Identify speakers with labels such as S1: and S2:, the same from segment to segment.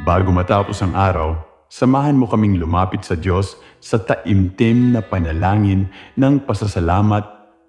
S1: Bago matapos ang araw, samahan mo kaming lumapit sa Diyos sa taimtim na panalangin ng pasasalamat,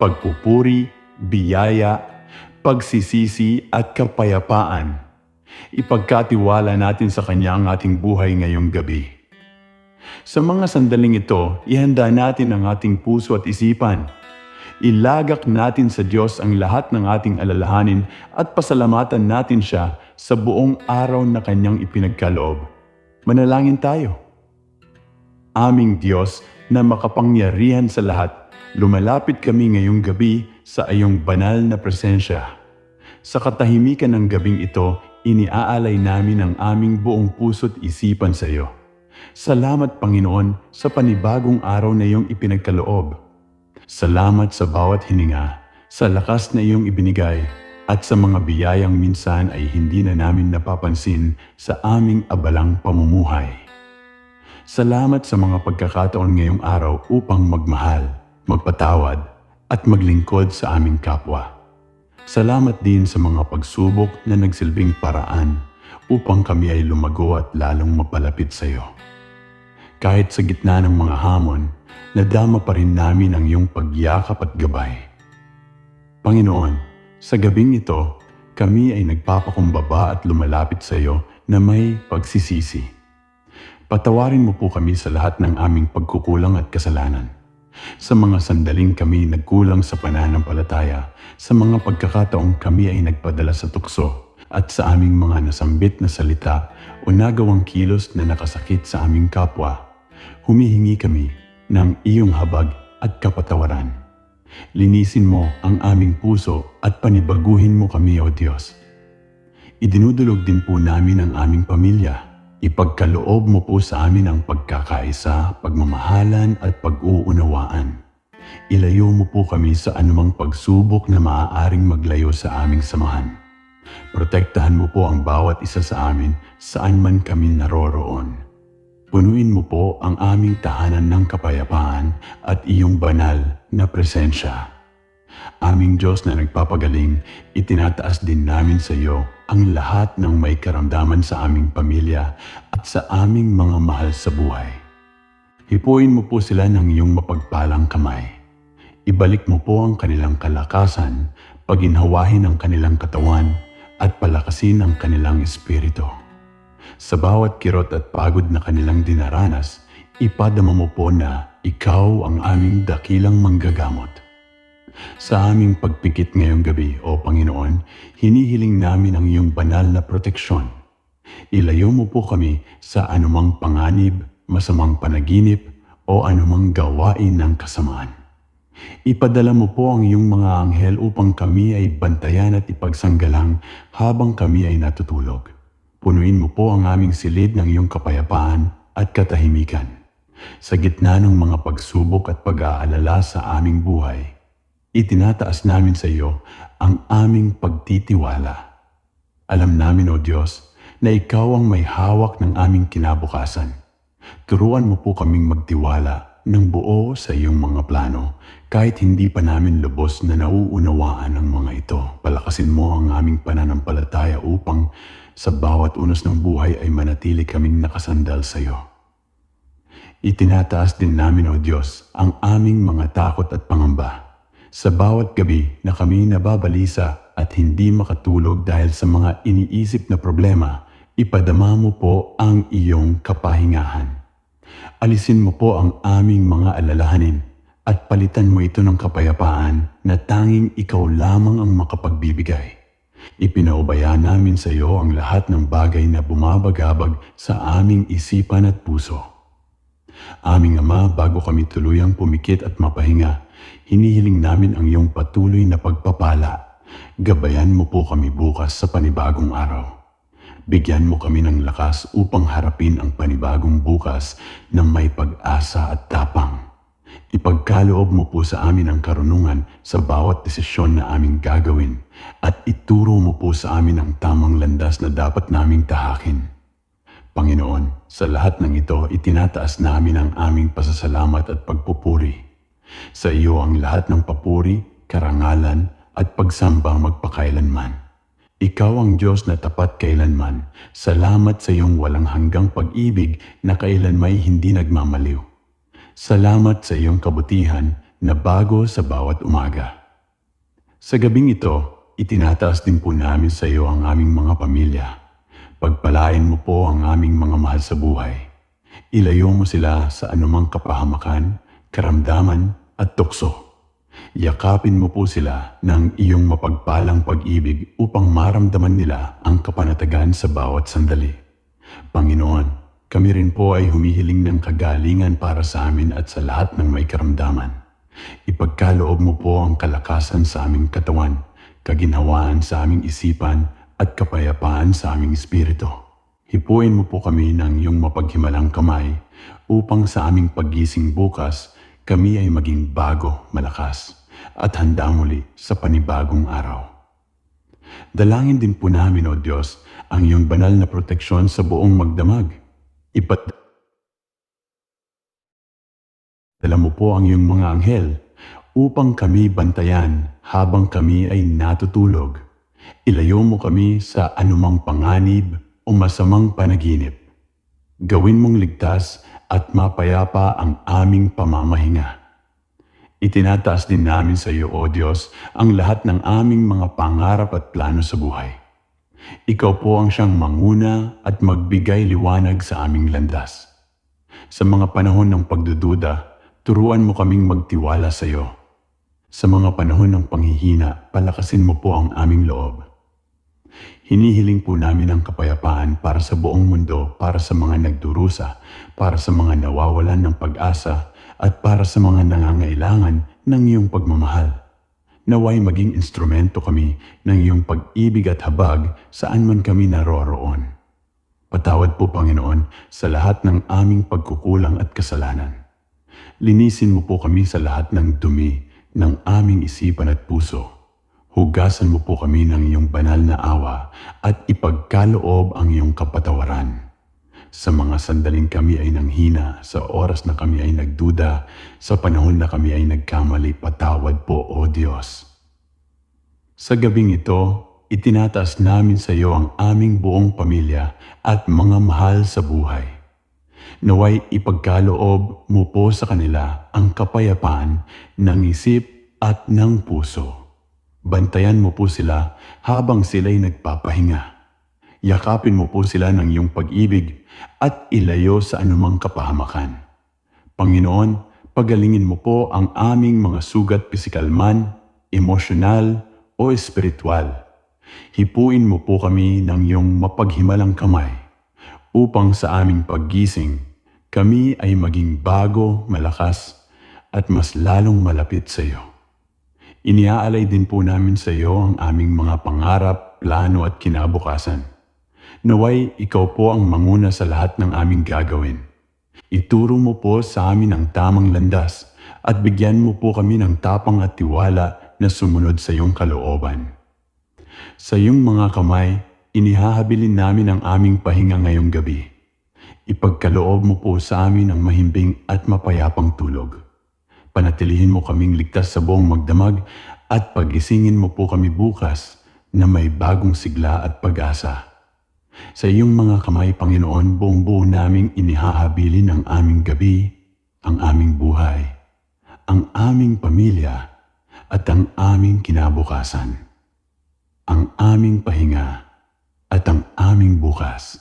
S1: pagpupuri, biyaya, pagsisisi at kapayapaan. Ipagkatiwala natin sa Kanya ang ating buhay ngayong gabi. Sa mga sandaling ito, ihanda natin ang ating puso at isipan. Ilagak natin sa Diyos ang lahat ng ating alalahanin at pasalamatan natin siya sa buong araw na Kanyang ipinagkaloob. Manalangin tayo. Aming Diyos na makapangyarihan sa lahat, lumalapit kami ngayong gabi sa iyong banal na presensya. Sa katahimikan ng gabing ito, iniaalay namin ang aming buong puso't isipan sa iyo. Salamat Panginoon sa panibagong araw na iyong ipinagkaloob. Salamat sa bawat hininga, sa lakas na iyong ibinigay, at sa mga biyayang minsan ay hindi na namin napapansin sa aming abalang pamumuhay. Salamat sa mga pagkakataon ngayong araw upang magmahal, magpatawad, at maglingkod sa aming kapwa. Salamat din sa mga pagsubok na nagsilbing paraan upang kami ay lumago at lalong mapalapit sa iyo. Kahit sa gitna ng mga hamon, nadama pa rin namin ang iyong pagyakap at gabay. Panginoon, sa gabing ito, kami ay nagpapakumbaba at lumalapit sa iyo na may pagsisisi. Patawarin mo po kami sa lahat ng aming pagkukulang at kasalanan. Sa mga sandaling kami nagkulang sa pananampalataya, sa mga pagkakataong kami ay nagpadala sa tukso, at sa aming mga nasambit na salita o nagawang kilos na nakasakit sa aming kapwa, humihingi kami ng iyong habag at kapatawaran. Linisin mo ang aming puso at panibaguhin mo kami, O Diyos. Idinudulog din po namin ang aming pamilya. Ipagkaloob mo po sa amin ang pagkakaisa, pagmamahalan at pag-uunawaan. Ilayo mo po kami sa anumang pagsubok na maaaring maglayo sa aming samahan. Protektahan mo po ang bawat isa sa amin saan man kami naroroon. Punuin mo po ang aming tahanan ng kapayapaan at iyong banal na presensya. Aming Diyos na nagpapagaling, itinataas din namin sa iyo ang lahat ng may karamdaman sa aming pamilya at sa aming mga mahal sa buhay. Hipuin mo po sila ng iyong mapagpalang kamay. Ibalik mo po ang kanilang kalakasan, paginhawahin ang kanilang katawan, at palakasin ang kanilang espiritu. Sa bawat kirot at pagod na kanilang dinaranas, ipadama mo po na ikaw ang aming dakilang manggagamot. Sa aming pagpikit ngayong gabi, O Panginoon, hinihiling namin ang iyong banal na proteksyon. Ilayo mo po kami sa anumang panganib, masamang panaginip, o anumang gawain ng kasamaan. Ipadala mo po ang iyong mga anghel upang kami ay bantayan at ipagsanggalang habang kami ay natutulog. Punuin mo po ang aming silid ng iyong kapayapaan at katahimikan. Sa gitna ng mga pagsubok at pag-aalala sa aming buhay, itinataas namin sa iyo ang aming pagtitiwala. Alam namin, O Diyos, na Ikaw ang may hawak ng aming kinabukasan. Turuan mo po kaming magtiwala ng buo sa iyong mga plano kahit hindi pa namin lubos na nauunawaan ang mga ito. Palakasin mo ang aming pananampalataya upang sa bawat unos ng buhay ay manatili kaming nakasandal sa iyo. Itinataas din namin, O Diyos, ang aming mga takot at pangamba sa bawat gabi na kami nababalisa at hindi makatulog dahil sa mga iniisip na problema, ipadama mo po ang iyong kapahingahan. Alisin mo po ang aming mga alalahanin at palitan mo ito ng kapayapaan na tanging ikaw lamang ang makapagbibigay. Ipinaubaya namin sa iyo ang lahat ng bagay na bumabagabag sa aming isipan at puso. Aming Ama, bago kami tuluyang pumikit at mapahinga, Hinihiling namin ang iyong patuloy na pagpapala. Gabayan mo po kami bukas sa panibagong araw. Bigyan mo kami ng lakas upang harapin ang panibagong bukas ng may pag-asa at tapang. Ipagkaloob mo po sa amin ang karunungan sa bawat desisyon na aming gagawin at ituro mo po sa amin ang tamang landas na dapat naming tahakin. Panginoon, sa lahat ng ito, itinataas namin ang aming pasasalamat at pagpupuri sa iyo ang lahat ng papuri, karangalan at pagsamba magpakailanman. Ikaw ang Diyos na tapat kailanman. Salamat sa iyong walang hanggang pag-ibig na kailanmay hindi nagmamaliw. Salamat sa iyong kabutihan na bago sa bawat umaga. Sa gabing ito, itinataas din po namin sa iyo ang aming mga pamilya. Pagpalain mo po ang aming mga mahal sa buhay. Ilayo mo sila sa anumang kapahamakan, karamdaman at tukso. Yakapin mo po sila ng iyong mapagpalang pag-ibig upang maramdaman nila ang kapanatagan sa bawat sandali. Panginoon, kami rin po ay humihiling ng kagalingan para sa amin at sa lahat ng may karamdaman. Ipagkaloob mo po ang kalakasan sa aming katawan, kaginhawaan sa aming isipan at kapayapaan sa aming espiritu. Hipuin mo po kami ng iyong mapaghimalang kamay upang sa aming paggising bukas kami ay maging bago, malakas at handa muli sa panibagong araw. Dalangin din po namin, O Diyos, ang iyong banal na proteksyon sa buong magdamag. Ipat Dala mo po ang iyong mga anghel upang kami bantayan habang kami ay natutulog. Ilayo mo kami sa anumang panganib o masamang panaginip. Gawin mong ligtas at mapayapa ang aming pamamahinga. Itinataas din namin sa iyo, O Diyos, ang lahat ng aming mga pangarap at plano sa buhay. Ikaw po ang siyang manguna at magbigay liwanag sa aming landas. Sa mga panahon ng pagdududa, turuan mo kaming magtiwala sa iyo. Sa mga panahon ng panghihina, palakasin mo po ang aming loob. Hinihiling po namin ang kapayapaan para sa buong mundo, para sa mga nagdurusa, para sa mga nawawalan ng pag-asa, at para sa mga nangangailangan ng iyong pagmamahal. Naway maging instrumento kami ng iyong pag-ibig at habag saan man kami naroroon. Patawad po Panginoon sa lahat ng aming pagkukulang at kasalanan. Linisin mo po kami sa lahat ng dumi ng aming isipan at puso. Hugasan mo po kami ng iyong banal na awa at ipagkaloob ang iyong kapatawaran. Sa mga sandaling kami ay nanghina, sa oras na kami ay nagduda, sa panahon na kami ay nagkamali, patawad po, O Diyos. Sa gabing ito, itinataas namin sa iyo ang aming buong pamilya at mga mahal sa buhay. Naway ipagkaloob mo po sa kanila ang kapayapaan ng isip at ng puso. Bantayan mo po sila habang sila'y nagpapahinga. Yakapin mo po sila ng iyong pag-ibig at ilayo sa anumang kapahamakan. Panginoon, pagalingin mo po ang aming mga sugat pisikal man, emosyonal o espiritual. Hipuin mo po kami ng iyong mapaghimalang kamay upang sa aming paggising, kami ay maging bago, malakas at mas lalong malapit sa iyo. Iniaalay din po namin sa iyo ang aming mga pangarap, plano at kinabukasan. Naway ikaw po ang manguna sa lahat ng aming gagawin. Ituro mo po sa amin ang tamang landas at bigyan mo po kami ng tapang at tiwala na sumunod sa iyong kalooban. Sa iyong mga kamay, inihahabilin namin ang aming pahinga ngayong gabi. Ipagkaloob mo po sa amin ang mahimbing at mapayapang tulog. Panatilihin mo kaming ligtas sa buong magdamag at pagisingin mo po kami bukas na may bagong sigla at pag-asa. Sa iyong mga kamay, Panginoon, buong buo naming inihahabilin ang aming gabi, ang aming buhay, ang aming pamilya, at ang aming kinabukasan, ang aming pahinga, at ang aming bukas.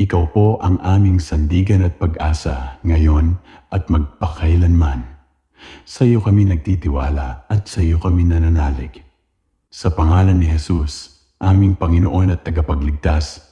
S1: Ikaw po ang aming sandigan at pag-asa ngayon at magpakailanman. Sa iyo kami nagtitiwala at sa iyo kami nananalig. Sa pangalan ni Jesus, aming Panginoon at tagapagligtas,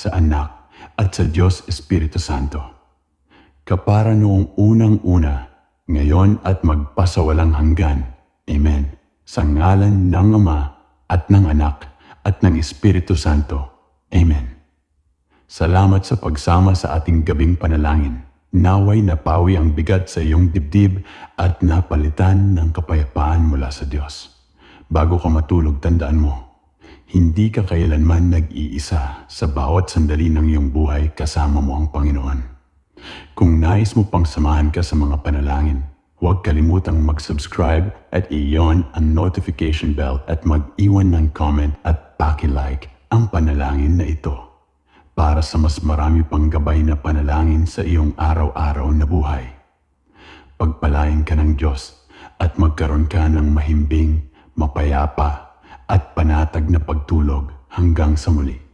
S1: sa Anak, at sa Diyos Espiritu Santo. Kapara noong unang-una, ngayon at magpasawalang hanggan. Amen. Sa ngalan ng Ama, at ng Anak, at ng Espiritu Santo. Amen. Salamat sa pagsama sa ating gabing panalangin. Naway napawi ang bigat sa iyong dibdib at napalitan ng kapayapaan mula sa Diyos. Bago ka matulog, tandaan mo, hindi ka kailanman nag-iisa sa bawat sandali ng iyong buhay kasama mo ang Panginoon. Kung nais mo pang samahan ka sa mga panalangin, huwag kalimutang mag-subscribe at iyon ang notification bell at mag-iwan ng comment at paki-like ang panalangin na ito para sa mas marami pang gabay na panalangin sa iyong araw-araw na buhay. Pagpalain ka ng Diyos at magkaroon ka ng mahimbing, mapayapa at panatag na pagtulog hanggang sa muli.